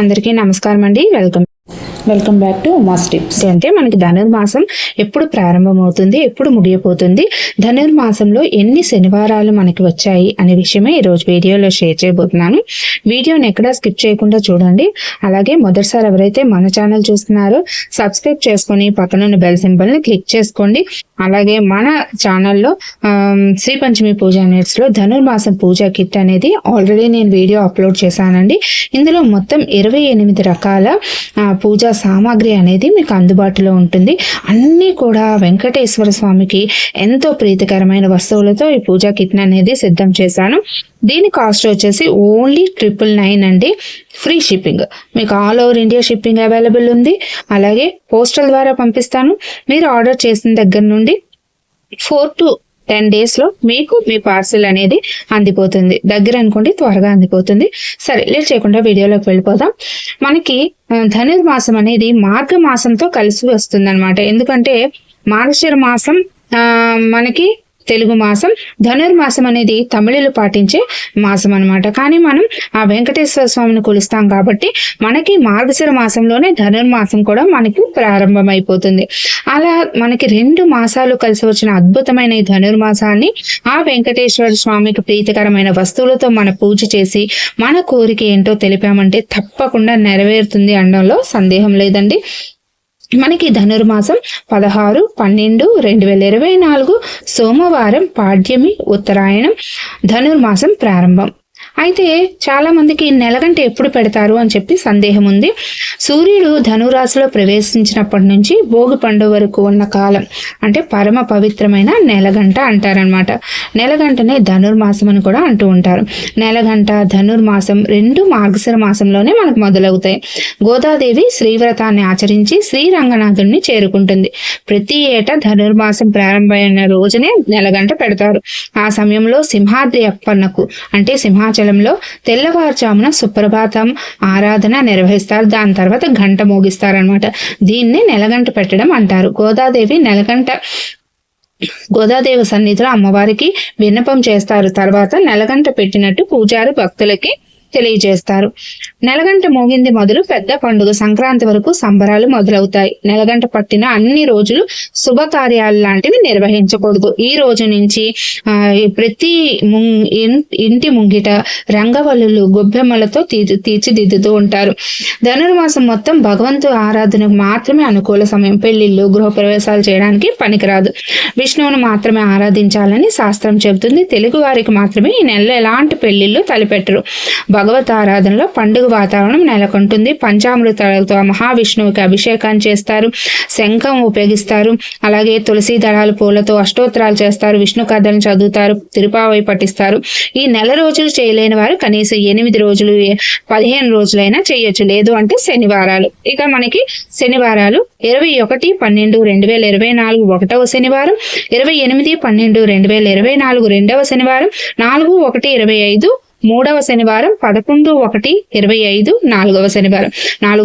అందరికీ నమస్కారం అండి. Welcome welcome back to Uma's tips అంటే మనకి ధనుర్మాసం ఎప్పుడు ప్రారంభమవుతుంది ఎప్పుడు ముగియపోతుంది ధనుర్మాసంలో ఎన్ని శనివారాలు మనకి వచ్చాయి అనే విషయమే ఈ రోజు వీడియోలో షేర్ చేయబోతున్నాను. వీడియోని ఎక్కడా స్కిప్ చేయకుండా చూడండి. అలాగే మొదటిసారి ఎవరైతే మన ఛానల్ చూస్తున్నారో సబ్స్క్రైబ్ చేసుకొని పక్కనున్న బెల్ సింబల్ని క్లిక్ చేసుకోండి. అలాగే మన ఛానల్లో శ్రీ పంచమి పూజ నెట్స్లో ధనుర్మాసం పూజ కిట్ అనేది ఆల్రెడీ నేను వీడియో అప్లోడ్ చేశానండి. ఇందులో మొత్తం ఇరవై ఎనిమిది రకాల పూజా సామాగ్రి అనేది మీకు అందుబాటులో ఉంటుంది. అన్నీ కూడా వెంకటేశ్వర స్వామికి ఎంతో ప్రీతికరమైన వస్తువులతో ఈ పూజా కిట్ అనేది సిద్ధం చేశాను. దీని కాస్ట్ వచ్చేసి ఓన్లీ ట్రిపుల్ నైన్ అండి. Free shipping. మీకు all over India shipping available ఉంది. అలాగే పోస్టల్ ద్వారా పంపిస్తాను. మీరు ఆర్డర్ చేసిన దగ్గర నుండి ఫోర్ టు టెన్ డేస్లో మీకు మీ పార్సిల్ అనేది అందిపోతుంది. దగ్గర అనుకోండి త్వరగా అందిపోతుంది. సరే లేట్ చేయకుండా వీడియోలోకి వెళ్ళిపోదాం. మనకి ధనుర్మాసం అనేది మార్గ మాసంతో కలిసి వస్తుంది ఎందుకంటే మార్గశిర మాసం మనకి తెలుగు మాసం ధనుర్మాసం అనేది తమిళులు పాటించే మాసం అనమాట కానీ మనం ఆ వెంకటేశ్వర స్వామిని కొలుస్తాం కాబట్టి మనకి మార్గశిర మాసంలోనే ధనుర్మాసం కూడా మనకి ప్రారంభమైపోతుంది. అలా మనకి రెండు మాసాలు కలిసి వచ్చిన అద్భుతమైన ఈ ధనుర్మాసాన్ని ఆ వెంకటేశ్వర స్వామికి ప్రీతికరమైన వస్తువులతో మన పూజ చేసి మన కోరిక ఏంటో తెలిపామంటే తప్పకుండా నెరవేరుతుంది అనడంలో సందేహం లేదండి. మనకి ధనుర్మాసం పదహారు పన్నెండు రెండు వేల ఇరవై నాలుగు సోమవారం పాడ్యమి ఉత్తరాయణం ధనుర్మాసం ప్రారంభం. అయితే చాలా మందికి నెలగంట ఎప్పుడు పెడతారు అని చెప్పి సందేహం ఉంది. సూర్యుడు ధనురాశిలో ప్రవేశించినప్పటి నుంచి భోగి పండుగ వరకు ఉన్న కాలం అంటే పరమ పవిత్రమైన నెలగంట అంటారనమాట నెలగంటనే ధనుర్మాసం అని కూడా అంటూ ఉంటారు. నెలగంట ధనుర్మాసం రెండు మార్గశిర మాసంలోనే మనకు మొదలవుతాయి. గోదాదేవి శ్రీవ్రతాన్ని ఆచరించి శ్రీరంగనాథుడిని చేరుకుంటుంది. ప్రతి ఏటా ధనుర్మాసం ప్రారంభమైన రోజునే నెలగంట పెడతారు. ఆ సమయంలో సింహాద్రి అప్పన్నకు అంటే సింహాచలంలో తెల్లవారుజామున సుప్రభాతం ఆరాధన నిర్వహిస్తారు. దాని తర్వాత గంట మోగిస్తారనమాట దీన్ని నెలగంట పెట్టడం అంటారు. గోదాదేవి నెలగంట గోదాదేవి సన్నిధిలో అమ్మవారికి విన్నపం చేస్తారు. తర్వాత నెలగంట పెట్టినట్టు పూజారి భక్తులకి తెలియజేస్తారు. నెలగంట మోగింది మొదలు పెద్ద పండుగ సంక్రాంతి వరకు సంబరాలు మొదలవుతాయి. నెలగంట పట్టిన అన్ని రోజులు శుభకార్యాలు లాంటివి నిర్వహించకూడదు. ఈ రోజు నుంచి ప్రతి ముం- ఇంటి ముంగిట రంగవల్లులు గొబ్బెమ్మలతో తీర్చి తీర్చిదిద్దుతూ ఉంటారు. ధనుర్మాసం మొత్తం భగవంతు ఆరాధనకు మాత్రమే అనుకూల సమయం. పెళ్ళిళ్ళు గృహప్రవేశాలు చేయడానికి పనికిరాదు. విష్ణువును మాత్రమే ఆరాధించాలని శాస్త్రం చెబుతుంది. తెలుగు వారికి మాత్రమే ఈ నెలలో ఎలాంటి పెళ్ళిళ్ళు తలపెట్టరు. భగవత్ ఆరాధనలో పండుగ వాతావరణం నెలకొంటుంది. పంచామృతాలతో మహావిష్ణువుకి అభిషేకం చేస్తారు. శంఖం ఉపయోగిస్తారు. అలాగే తులసి దళాలు పూలతో అష్టోత్తరాలు చేస్తారు. విష్ణు కథలను చదువుతారు. తిరుపావై పఠిస్తారు. ఈ నెల రోజులు చేయలేని వారు కనీసం ఎనిమిది రోజులు పదిహేను రోజులైనా చేయొచ్చు. లేదు అంటే శనివారాలు. ఇక మనకి శనివారాలు ఇరవై ఒకటి పన్నెండు రెండు వేల ఇరవై నాలుగు ఒకటవ శనివారం ఇరవై ఎనిమిది పన్నెండు రెండు వేల ఇరవై నాలుగు రెండవ శనివారం నాలుగు ఒకటి ఇరవై ఐదు మూడవ శనివారం పదకొండు ఒకటి ఇరవై ఐదు నాలుగవ శనివారం. నాలుగు